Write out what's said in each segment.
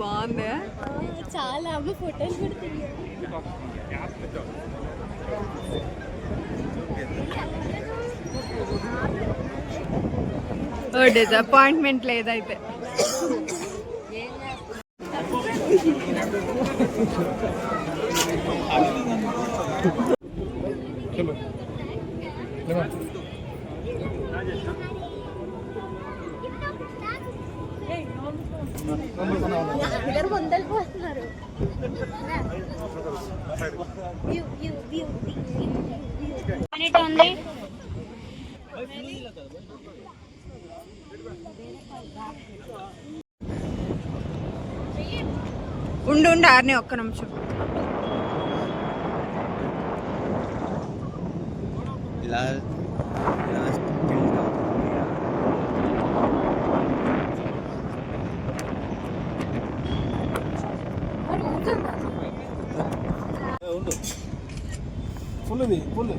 బాగుందా? చాలా అమ్మ ఫోటోలు కూడా ఓ డిసప్పాయింట్మెంట్ లేదైతే అందరు ముందలు పోతున్నారు వ్యూ వ్యూ వ్యూ ఉంది ఉండు ఉండు ఆర్నే ఒక్క నిమిషం. ఇలా లాస్ట్ ఫుల్ ఇది ఫుల్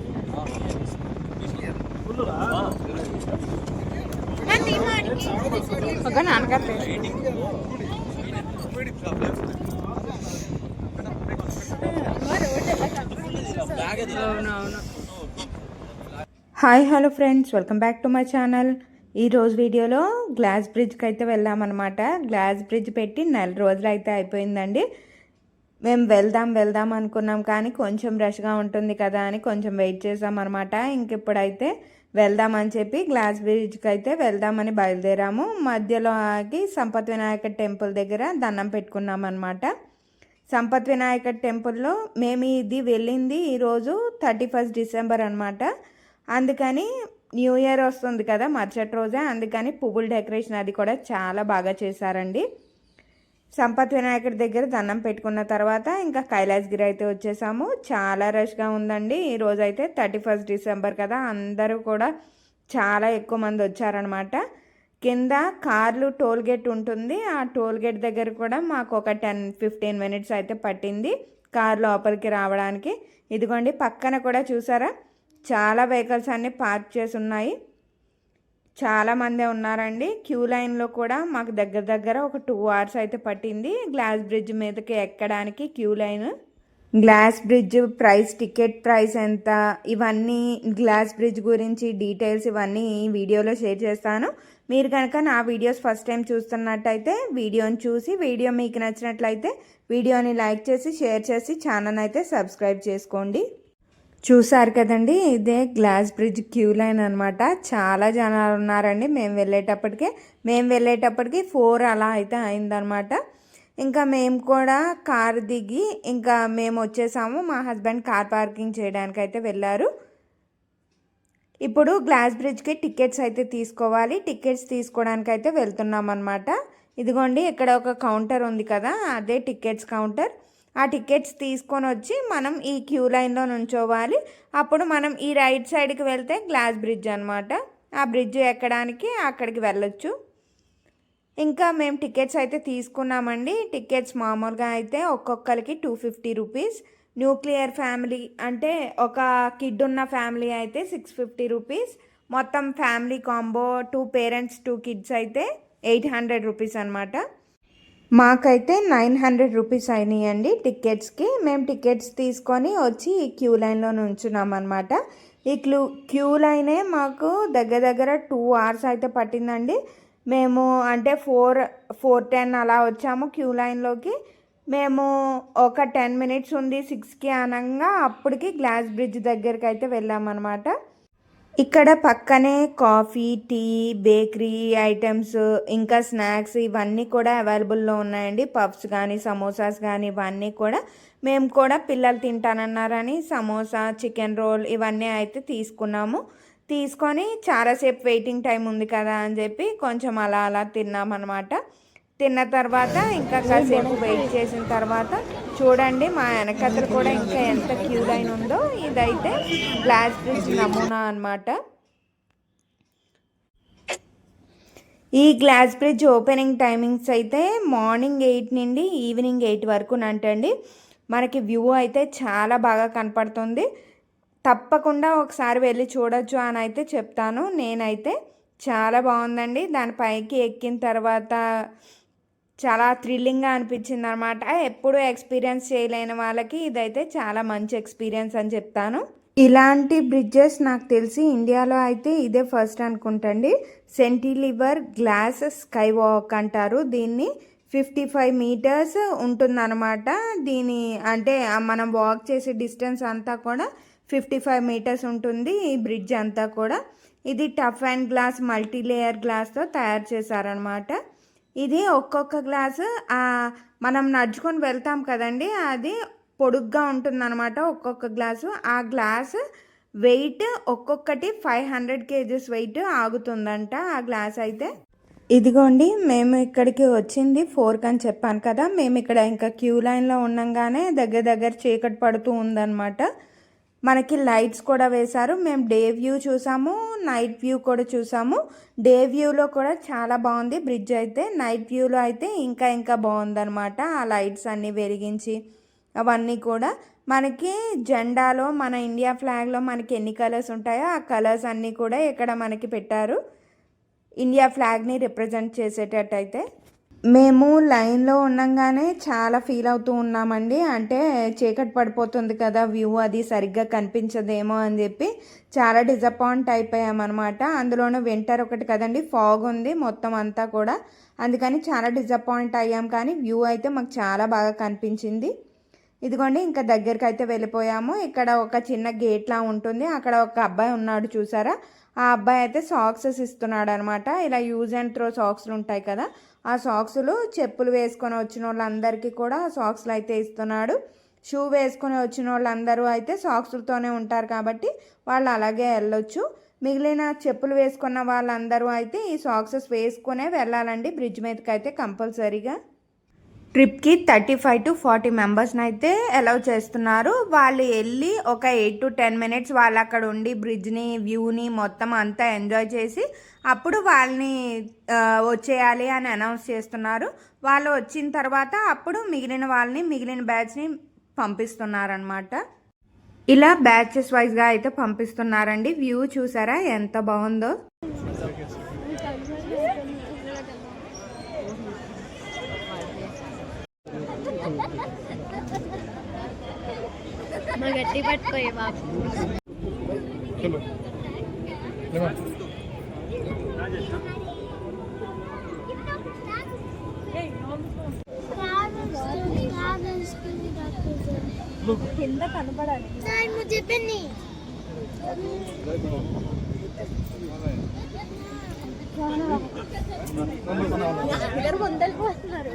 ఒక నాన్నగారు hi hello friends. Welcome back to my channel. ఈరోజు వీడియోలో గ్లాస్ బ్రిడ్జ్కి అయితే వెళ్ళామన్నమాట. గ్లాస్ బ్రిడ్జ్ పెట్టి నెల రోజులు అయితే అయిపోయిందండి. మేము వెళ్దాం వెళ్దాం అనుకున్నాం కానీ కొంచెం రష్గా ఉంటుంది కదా అని కొంచెం వెయిట్ చేసామన్నమాట. ఇంక ఇప్పుడైతే వెళ్దామని చెప్పి గ్లాస్ బ్రిడ్జ్కి అయితే వెళ్దామని బయలుదేరాము. మధ్యలో ఆగి సంపత్ వినాయక టెంపుల్ దగ్గర దండం పెట్టుకున్నాం అనమాట సంపత్ వినాయక టెంపుల్లో మేము ఇది వెళ్ళింది ఈరోజు థర్టీ ఫస్ట్ డిసెంబర్ అనమాట అందుకని న్యూ ఇయర్ వస్తుంది కదా మరుసటి రోజే. అందుకని పువ్వుల డెకరేషన్ అది కూడా చాలా బాగా చేశారండి. సంపత్ వినాయకుడి దగ్గర దండం పెట్టుకున్న తర్వాత ఇంకా కైలాసగిరి అయితే వచ్చేసాము. చాలా రష్గా ఉందండి. ఈరోజు అయితే థర్టీ ఫస్ట్ డిసెంబర్ కదా. అందరూ కూడా చాలా ఎక్కువ మంది వచ్చారనమాట కింద కార్లు టోల్ గేట్ ఉంటుంది. ఆ టోల్ గేట్ దగ్గర కూడా మాకు ఒక టెన్ ఫిఫ్టీన్ మినిట్స్ అయితే పట్టింది కార్ లోపలికి రావడానికి. ఇదిగోండి పక్కన కూడా చూసారా? చాలా వెహికల్స్ అన్నీ పార్క్ చేసి ఉన్నాయి. చాలామందే ఉన్నారండి. క్యూ లైన్లో కూడా మాకు దగ్గర దగ్గర ఒక టూ అవర్స్ అయితే పట్టింది. గ్లాస్ బ్రిడ్జ్ మీదకి ఎక్కడానికి queue line. Glass bridge price ticket price ఎంత ఇవన్నీ గ్లాస్ బ్రిడ్జ్ గురించి డీటెయిల్స్ ఇవన్నీ వీడియోలో షేర్ చేస్తాను. మీరు కనుక నా వీడియోస్ ఫస్ట్ టైం చూస్తున్నట్టయితే వీడియోని చూసి వీడియో మీకు నచ్చినట్లయితే వీడియోని లైక్ చేసి షేర్ చేసి ఛానల్ అయితే సబ్స్క్రైబ్ చేసుకోండి. చూసారు కదండి. ఇదే గ్లాస్ బ్రిడ్జ్ క్యూ లైన్ అనమాట చాలా జనాలు ఉన్నారండి. మేము వెళ్ళేటప్పటికే మేము వెళ్ళేటప్పటికి ఫోర్ అలా అయితే అయిందనమాట ఇంకా మేము కూడా కార్ దిగి ఇంకా మేము వచ్చేసాము. మా హస్బెండ్ కార్ పార్కింగ్ చేయడానికి అయితే వెళ్ళారు. ఇప్పుడు గ్లాస్ బ్రిడ్జ్కి టికెట్స్ అయితే తీసుకోవాలి. టికెట్స్ తీసుకోవడానికి అయితే వెళ్తున్నాం అనమాట ఇదిగోండి ఇక్కడ ఒక కౌంటర్ ఉంది కదా అదే టికెట్స్ కౌంటర్. ఆ టికెట్స్ తీసుకొని వచ్చి మనం ఈ క్యూ లైన్లో నుంచోవాలి. అప్పుడు మనం ఈ రైట్ సైడ్కి వెళ్తే గ్లాస్ బ్రిడ్జ్ అనమాట ఆ బ్రిడ్జ్ ఎక్కడానికి అక్కడికి వెళ్ళొచ్చు. ఇంకా మేము టికెట్స్ అయితే తీసుకున్నామండి. టికెట్స్ మామూలుగా అయితే ఒక్కొక్కరికి two fifty rupees. Nuclear family అంటే ఒక కిడ్ ఉన్న ఫ్యామిలీ అయితే సిక్స్ ఫిఫ్టీ రూపీస్. మొత్తం family combo two parents two kids అయితే ఎయిట్ హండ్రెడ్ రూపీస్ అనమాట మాకైతే నైన్ హండ్రెడ్ రూపీస్ అయినాయండి టికెట్స్కి మేము టికెట్స్ తీసుకొని వచ్చి ఈ క్యూ లైన్లో నుంచున్నాం అనమాట ఈ క్లూ క్యూ లైనే మాకు దగ్గర దగ్గర టూ అవర్స్ అయితే పట్టిందండి. మేము అంటే ఫోర్ ఫోర్ టెన్ అలా వచ్చాము క్యూ లైన్లోకి. మేము ఒక టెన్ మినిట్స్ ఉంది సిక్స్కి అనగా అప్పటికి గ్లాస్ బ్రిడ్జ్ దగ్గరికి అయితే వెళ్ళామన్నమాట. ఇక్కడ పక్కనే కాఫీ టీ బేకరీ ఐటమ్స్ ఇంకా స్నాక్స్ ఇవన్నీ కూడా అవైలబుల్లో ఉన్నాయండి. పఫ్స్ కానీ సమోసాస్ కానీ ఇవన్నీ కూడా మేము కూడా పిల్లలు తింటానన్నారని సమోసా చికెన్ రోల్ ఇవన్నీ అయితే తీసుకున్నాము. తీసుకొని చాలాసేపు వెయిటింగ్ టైం ఉంది కదా అని చెప్పి కొంచెం అలా అలా తిన్నామన్నమాట. తిన్న తర్వాత ఇంకా కాసేపు వెయిట్ చేసిన తర్వాత చూడండి మా వెనకతలు కూడా ఇంకా ఎంత క్యూ లైన్ ఉందో. ఇదైతే గ్లాస్ బ్రిడ్జ్ నమూనా అన్నమాట. ఈ గ్లాస్ బ్రిడ్జ్ ఓపెనింగ్ టైమింగ్స్ అయితే మార్నింగ్ ఎయిట్ నుండి ఈవినింగ్ ఎయిట్ వరకు అంటండి మనకి వ్యూ అయితే చాలా బాగా కనపడుతుంది. తప్పకుండా ఒకసారి వెళ్ళి చూడొచ్చు అని అయితే చెప్తాను. నేనైతే చాలా బాగుందండి. దానిపైకి ఎక్కిన తర్వాత చాలా థ్రిల్లింగ్గా అనిపించింది అనమాట ఎప్పుడు ఎక్స్పీరియన్స్ చేయలేని వాళ్ళకి ఇదైతే చాలా మంచి ఎక్స్పీరియన్స్ అని చెప్తాను. ఇలాంటి బ్రిడ్జెస్ నాకు తెలిసి ఇండియాలో అయితే ఇదే ఫస్ట్ అనుకుంటండి. సెంటిలివర్ గ్లాస్ స్కై వాక్ అంటారు. దీన్ని ఫిఫ్టీ ఫైవ్ మీటర్స్ ఉంటుందన్నమాట. దీని అంటే మనం వాక్ చేసే డిస్టెన్స్ అంతా కూడా ఫిఫ్టీ ఫైవ్ మీటర్స్ ఉంటుంది. ఈ బ్రిడ్జ్ అంతా కూడా. ఇది tough and glass multi layer గ్లాస్తో తయారు చేశారనమాట ఇది ఒక్కొక్క గ్లాసు మనం నడుచుకొని వెళ్తాం కదండి అది పొడుగ్గా ఉంటుందన్నమాట ఒక్కొక్క గ్లాసు. ఆ గ్లాస్ వెయిట్ ఒక్కొక్కటి ఫైవ్ హండ్రెడ్ కేజీస్ వెయిట్ ఆగుతుందంట ఆ గ్లాస్ అయితే. ఇదిగోండి మేము ఇక్కడికి వచ్చింది ఫోర్క్ అని చెప్పాను కదా మేము ఇక్కడ ఇంకా క్యూ లైన్లో ఉండంగానే దగ్గర దగ్గర చీకటి పడుతూ ఉందన్నమాట. మనకి లైట్స్ కూడా వేశారు. మేము డే వ్యూ చూసాము నైట్ వ్యూ కూడా చూసాము. డే వ్యూలో కూడా చాలా బాగుంది బ్రిడ్జ్ అయితే. నైట్ వ్యూలో అయితే ఇంకా ఇంకా బాగుందనమాట ఆ లైట్స్ అన్నీ వెలిగించి అవన్నీ కూడా. మనకి జెండాలో మన ఇండియా ఫ్లాగ్లో మనకి ఎన్ని కలర్స్ ఉంటాయో ఆ కలర్స్ అన్నీ కూడా ఇక్కడ మనకి పెట్టారు. ఇండియా ఫ్లాగ్ని రిప్రజెంట్ చేసేటట్టయితే. మేము లైన్లో ఉండంగానే చాలా ఫీల్ అవుతూ ఉన్నామండి. అంటే చీకటి పడిపోతుంది కదా వ్యూ అది సరిగ్గా కనిపించదేమో అని చెప్పి చాలా డిసప్పాయింట్ అయిపోయామన్నమాట. అందులోనూ వింటర్ ఒకటి కదండి ఫాగ్ ఉంది మొత్తం అంతా కూడా. అందుకని చాలా డిసప్పాయింట్ అయ్యాం కానీ వ్యూ అయితే మాకు చాలా బాగా కనిపించింది. ఇదిగోండి ఇంకా దగ్గరికి అయితే వెళ్ళిపోయాము. ఇక్కడ ఒక చిన్న గేట్ లా ఉంటుంది. అక్కడ ఒక అబ్బాయి ఉన్నాడు చూసారా? ఆ అబ్బాయి అయితే సాక్సెస్ ఇస్తున్నాడు అనమాట ఇలా యూజ్ అండ్ త్రో సాక్స్లు ఉంటాయి కదా ఆ సాక్సులు చెప్పులు వేసుకొని వచ్చిన వాళ్ళందరికీ కూడా ఆ సాక్స్లు అయితే ఇస్తున్నాడు. షూ వేసుకొని వచ్చిన వాళ్ళందరూ అయితే సాక్సులతోనే ఉంటారు కాబట్టి వాళ్ళు అలాగే వెళ్ళొచ్చు. మిగిలిన చెప్పులు వేసుకున్న వాళ్ళందరూ అయితే ఈ సాక్సెస్ వేసుకునే వెళ్ళాలండి. బ్రిడ్జ్ మీదకి అయితే కంపల్సరీగా. ట్రిప్కి థర్టీ ఫైవ్ టు ఫార్టీ మెంబర్స్ని అయితే అలౌ చేస్తున్నారు. వాళ్ళు వెళ్ళి ఒక ఎయిట్ టు టెన్ మినిట్స్ వాళ్ళు అక్కడ ఉండి బ్రిడ్జ్ని వ్యూని మొత్తం అంతా ఎంజాయ్ చేసి అప్పుడు వాళ్ళని వచ్చేయాలి అని అనౌన్స్ చేస్తున్నారు. వాళ్ళు వచ్చిన తర్వాత అప్పుడు మిగిలిన వాళ్ళని మిగిలిన బ్యాచ్ని పంపిస్తున్నారనమాట ఇలా బ్యాచెస్ వైజ్గా అయితే పంపిస్తున్నారండి. వ్యూ చూసారా? ఎంత బాగుందో. మా గట్టి పట్టుకోయే బాబు కింద కనపడాలి ముझे పెన్ని దగ్గర ముందలిపోతున్నారు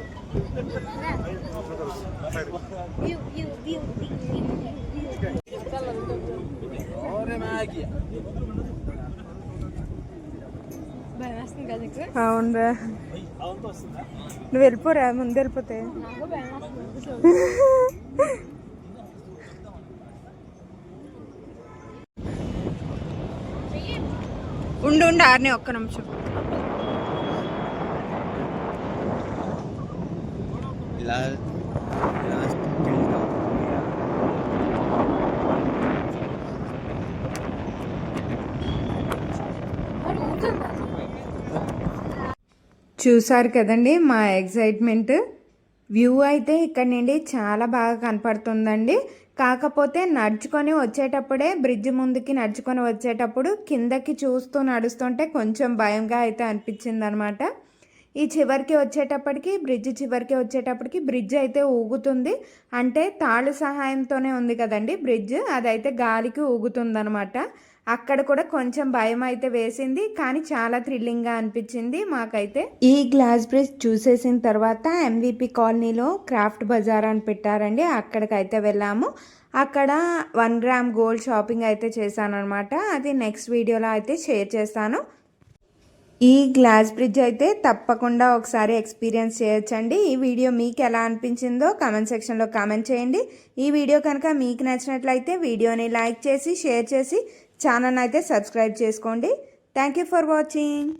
వ్యూ వ్యూ వ్యూ భయం వేస్తుంది కదా నీకు అవునరా. నువ్వు వెళ్ళిపోరా ముందు వెళ్ళిపోతే. ఉండు ఉండు ఆర్ని ఒక్క నిమిషం. ఇలా చూసారు కదండి మా ఎగ్జైట్మెంట్ వ్యూ అయితే ఇక్కడ నుండి చాలా బాగా కనపడుతుందండి. కాకపోతే నడుచుకొని వచ్చేటప్పుడే బ్రిడ్జ్ ముందుకి నడుచుకొని వచ్చేటప్పుడు కిందకి చూస్తూ నడుస్తుంటే కొంచెం భయంగా అయితే అనిపించింది అనమాట ఈ చివరికి వచ్చేటప్పటికి బ్రిడ్జ్ చివరికి వచ్చేటప్పటికి బ్రిడ్జ్ అయితే ఊగుతుంది. అంటే తాళ్ళు సహాయంతోనే ఉంది కదండి బ్రిడ్జ్ అదైతే గాలికి ఊగుతుందనమాట. అక్కడ కూడా కొంచెం భయం అయితే వేసింది కానీ చాలా థ్రిల్లింగ్గా అనిపించింది మాకైతే. ఈ గ్లాస్ బ్రిడ్జ్ చూసేసిన తర్వాత ఎంవిపి కాలనీలో క్రాఫ్ట్ బజార్ అని పెట్టారండి అక్కడికైతే వెళ్ళాము. అక్కడ వన్ గ్రామ్ గోల్డ్ షాపింగ్ అయితే చేశాను అనమాట అది నెక్స్ట్ వీడియోలో అయితే షేర్ చేస్తాను. ఈ గ్లాస్ బ్రిడ్జ్ అయితే తప్పకుండా ఒకసారి ఎక్స్పీరియన్స్ చేయొచ్చండి. ఈ వీడియో మీకు ఎలా అనిపించిందో కమెంట్ సెక్షన్లో కామెంట్ చేయండి. ఈ వీడియో కనుక మీకు నచ్చినట్లయితే వీడియోని లైక్ చేసి షేర్ చేసి ఛానల్ అయితే సబ్స్క్రైబ్ చేసుకోండి. Thank you for watching.